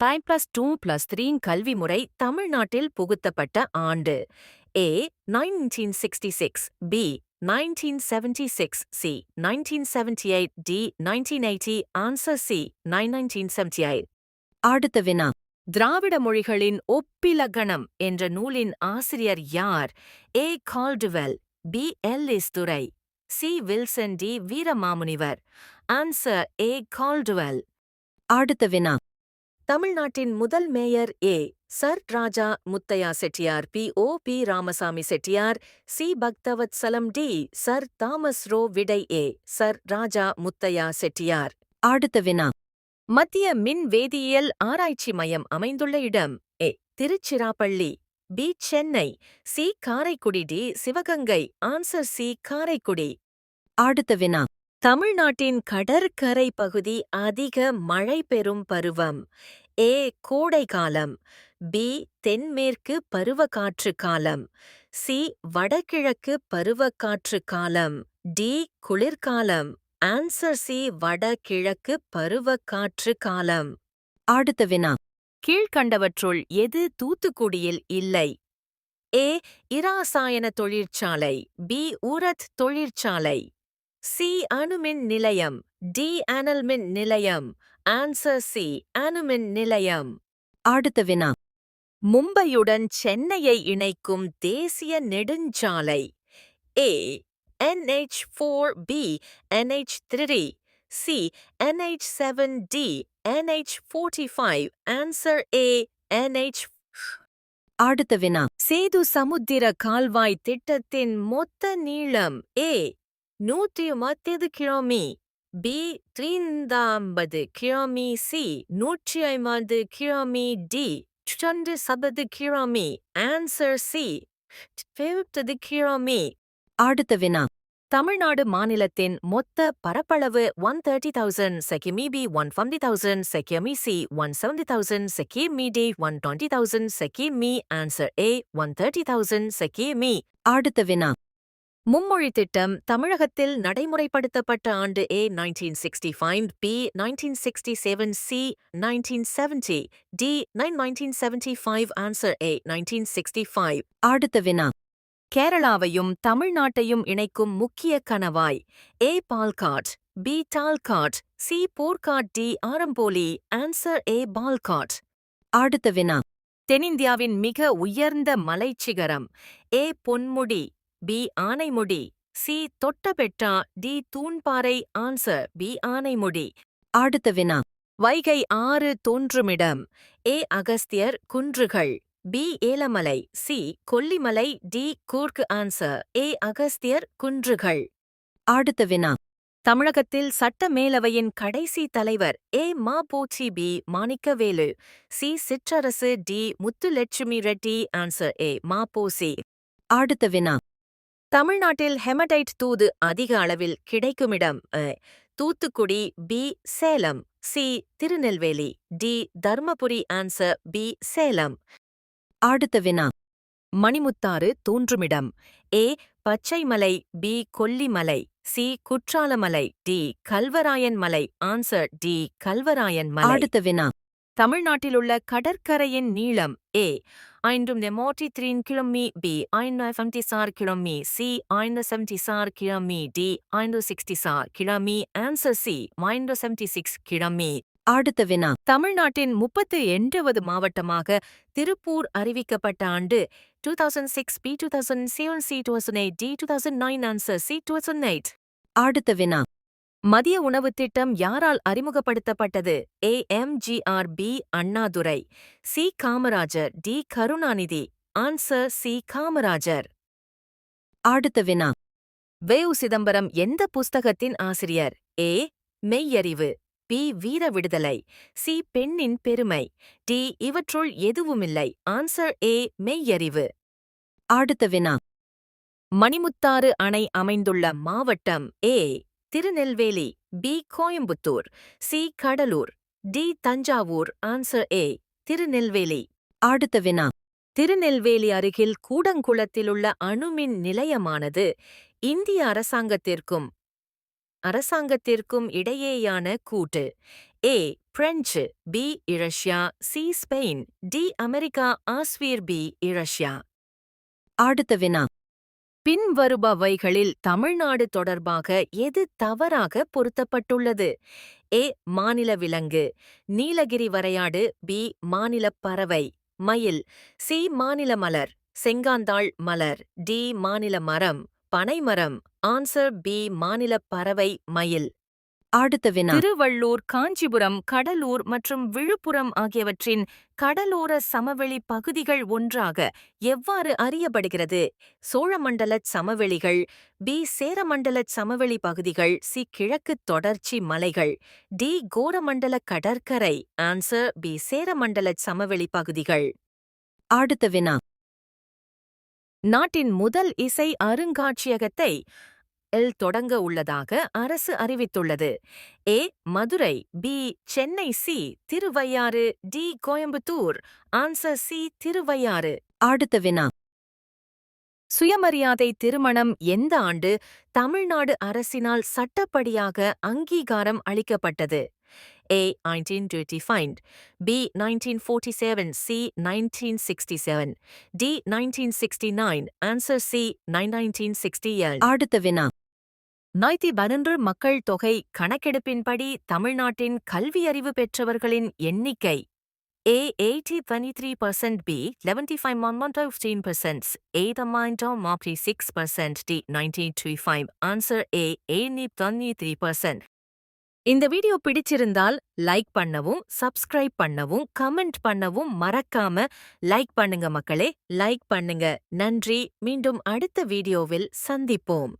By plus two plus three கல்வி முறை தமிழ்நாட்டில் புகுத்தப்பட்ட ஆண்டு. A nineteen sixty six B nineteen seventy six C nineteen seventy eight D nineteen eighty answer C nine nineteen seventy eight அடுத்த வினா. திராவிட மொழிகளின் ஒப்பிலகணம் என்ற நூலின் ஆசிரியர் யார்? A Caldwell B Ellis Durai C Wilson D Veeramamunivar answer A Caldwell அடுத்த வினா. தமிழ்நாட்டின் முதல் mayor A. Sir. Raja Muthiah Chettiar B. O. P. Ramasamy Chettiar C. Bhaktavatsalam D. Sir. Thomas Roe. விடை ஏ. சர். ராஜா முத்தையா செட்டியார். அடுத்த வினா. மத்திய மின் வேதியியல் ஆராய்ச்சி மையம் அமைந்துள்ள இடம் A. Tiruchirappalli B. Chennai C. Karaikudi D. Sivaganga answer C. Karaikudi. அடுத்த வினா. தமிழ்நாட்டின் கடற்கரை பகுதி அதிக மழை பெறும் பருவம். ஏ. கோடை காலம் பி. தென்மேற்கு பருவக்காற்று காலம். சி. வடகிழக்கு பருவக்காற்று காலம். டி. குளிர்காலம். Answer C. வடகிழக்கு பருவக்காற்று காலம். அடுத்த வினா. கீழ்க்கண்டவற்றுள் எது தூத்துக்குடியில் இல்லை? ஏ. இராசாயன தொழிற்சாலை. பி. ஊரத் தொழிற்சாலை. சி அணுமின் நிலையம் டி அனல் மின் நிலையம் ஆன்சர் சி அணுமின் நிலையம். அடுத்த வினா. மும்பையுடன் சென்னையை இணைக்கும் தேசிய நெடுஞ்சாலை. A NH four B NH three C NH seven D NH forty five answer A NH அடுத்த வினா. சேது சமுத்திர கால்வாய் திட்டத்தின் மொத்த நீளம் ஏ நூற்றி மத்தியது கிலோமி பி த்ரீந்தாம்பது கிலோமி சி நூற்றி ஐம்பது கிலோமி டி ரெண்டு சபது கிலோமி ஆன்சர் சி ஃபிஃப்டது கிலோமி. அடுத்த வினா. தமிழ்நாடு மாநிலத்தின் மொத்த பரப்பளவு ஒன் தேர்ட்டி தௌசண்ட் செகிமி பி ஒன் ஃபிஃப்டி தௌசண்ட் செகிமி சி ஒன் செவன்டி தௌசண்ட் செகிமி D one twenty thousand செகிமி. Answer A one thirty thousand செகிமி. அடுத்த வினா. மும்மொழி திட்டம் தமிழகத்தில் நடைமுறைப்படுத்தப்பட்ட ஆண்டு A nineteen sixty five B nineteen sixty seven C nineteen seventy D nine nineteen seventy five answer A nineteen sixty five அடுத்த வினா. கேரளாவையும் தமிழ்நாட்டையும் இணைக்கும் முக்கிய கணவாய் A Palghat B Thalghat C Borghat D Aramboli answer A Palghat. அடுத்த வினா. தென்னிந்தியாவின் மிக உயர்ந்த மலைச்சிகரம் A Ponmudi B Anaimudi C Doddabetta D Thoonparai answer B Anaimudi. அடுத்த வினா. வைகை ஆறு தோன்றுமிடம் ஏ அகஸ்தியர் குன்றுகள் B Elamalai C Kollimalai D Coorg answer A Agasthiyar குன்றுகள். அடுத்த வினா. தமிழகத்தில் சட்ட மேலவையின் கடைசி தலைவர் A Ma Posi B Manickavelu C Chitrarasu D Muthulakshmi Reddy answer A Ma Posi அடுத்த வினா. தமிழ்நாட்டில் ஹெமடைட் தூது அதிக அளவில் கிடைக்குமிடம் Thoothukudi B Salem C Tirunelveli D Dharmapuri answer B Salem. அடுத்த வினா. Manimuthar தோன்றுமிடம் A Pachaimalai B Kollimalai C Kuttralamalai D Kalvarayan மலை answer D Kalvarayan மலை. அடுத்த வினா. தமிழ்நாட்டிலுள்ள கடற்கரையின் நீளம் ஏ ஐந்தும் நெமோட்டி த்ரீன் கிலோமி பி ஐந்து ஃபம்டி சார் கிலோமி சி ஐந்து செவன்டி சார் கிலோமி டி ஐந்து சிக்ஸ்டி சார் கிலோமி ஆன்சர் சி ஐந்து செவன்டி சிக்ஸ் கிலோமி. அடுத்த வினா. தமிழ்நாட்டின் முப்பத்து எட்டாவது மாவட்டமாக திருப்பூர் அறிவிக்கப்பட்ட ஆண்டு two thousand six B two thousand seven C two thousand eight D two thousand nine answer C two thousand eight அடுத்த வினா. மதிய உணவுத் திட்டம் யாரால் அறிமுகப்படுத்தப்பட்டது? A. M. G. R. B. Annadurai. C. Kamarajar. D. Karunanidhi. Answer C. Kamarajar. அடுத்த வினா. வேவு சிதம்பரம் எந்த புஸ்தகத்தின் ஆசிரியர்? A. Meyyarivu. B. Veera Viduthalai. C. பெண்ணின் பெருமை. டி. இவற்றுள் எதுவுமில்லை. Answer A. மெய்யறிவு. அடுத்த வினா. மணிமுத்தாறு அணை அமைந்துள்ள மாவட்டம் A. Tirunelveli B Coimbatore C Cuddalore D Thanjavur answer A Tirunelveli. அடுத்த வினா. திருநெல்வேலி அருகில் கூடங்குளத்திலுள்ள அணுமின் நிலையமானது இந்திய அரசாங்கத்திற்கும் அரசாங்கத்திற்கும் இடையேயான கூட்டு. A French B Russia C Spain D America answer B Russia அடுத்த வினா. பின்வருபவைகளில் தமிழ்நாடு தொடர்பாக எது தவறாக பொருத்தப்பட்டுள்ளது? ஏ. மாநில விலங்கு. நீலகிரி வரையாடு. பி. மாநில பறவை. மயில். சி. மாநில மலர். செங்காந்தாள் மலர். டி. மாநில மரம். பனைமரம். Answer B. மாநில பறவை. மயில். அடுத்த வினா. திருவள்ளூர் காஞ்சிபுரம் கடலூர் மற்றும் விழுப்புரம் ஆகியவற்றின் கடலோர சமவெளி பகுதிகள் ஒன்றாக எவ்வாறு அறியப்படுகிறது? சோழமண்டல சமவெளிகள் பி சேரமண்டல சமவெளி பகுதிகள் சி கிழக்கு தொடர்ச்சி மலைகள் டி கோரமண்டல கடற்கரை ஆன்சர் பி சேரமண்டல சமவெளி பகுதிகள். அடுத்த வினா. நாட்டின் முதல் இசை அருங்காட்சியகத்தை எல் தொடங்க உள்ளதாக அரசு அறிவித்துள்ளது. A. Madurai B. Chennai C. Thiruvaiyaru D. Coimbatore. Answer C. Thiruvaiyaru. அடுத்த வினா. சுயமரியாதை திருமணம் எந்த ஆண்டு தமிழ்நாடு அரசினால் சட்டப்படியாக அங்கீகாரம் அளிக்கப்பட்டது? A. 1935, B. 1947, C. 1967, D. 1969, answer C nineteen sixty ஏழு அடுத்த வினா நாய்த்தி பதினொன்று மக்கள் தொகை கணக்கெடுப்பின்படி தமிழ்நாட்டின் கல்வி அறிவு பெற்றவர்களின் எண்ணிக்கை A 80-23%, B 75-15%, A the mind down 6%, D 1925. Answer A 83%. இந்த வீடியோ பிடிச்சிருந்தால் லைக் பண்ணவும் சப்ஸ்கிரைப் பண்ணவும் கமெண்ட் பண்ணவும் மறக்காம லைக் பண்ணுங்க மக்களே. லைக் பண்ணுங்க. நன்றி. மீண்டும் அடுத்த வீடியோவில் சந்திப்போம்.